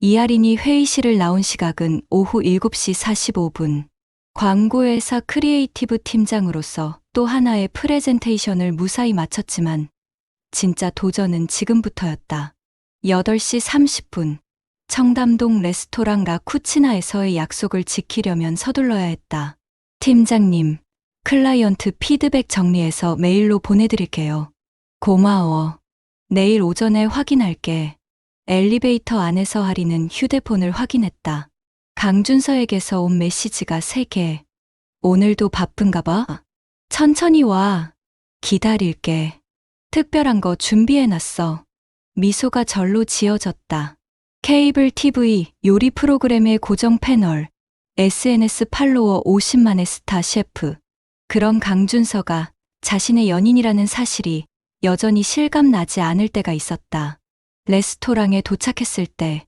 이하린이 회의실을 나온 시각은 오후 7시 45분. 광고회사 크리에이티브 팀장으로서 또 하나의 프레젠테이션을 무사히 마쳤지만 진짜 도전은 지금부터였다. 8시 30분. 청담동 레스토랑 라쿠치나에서의 약속을 지키려면 서둘러야 했다. 팀장님, 클라이언트 피드백 정리해서 메일로 보내드릴게요. 고마워. 내일 오전에 확인할게. 엘리베이터 안에서 하리는 휴대폰을 확인했다. 강준서에게서 온 메시지가 3개. 오늘도 바쁜가 봐? 천천히 와. 기다릴게. 특별한 거 준비해놨어. 미소가 절로 지어졌다. 케이블 TV 요리 프로그램의 고정 패널, SNS 팔로워 50만의 스타 셰프. 그런 강준서가 자신의 연인이라는 사실이 여전히 실감 나지 않을 때가 있었다. 레스토랑에 도착했을 때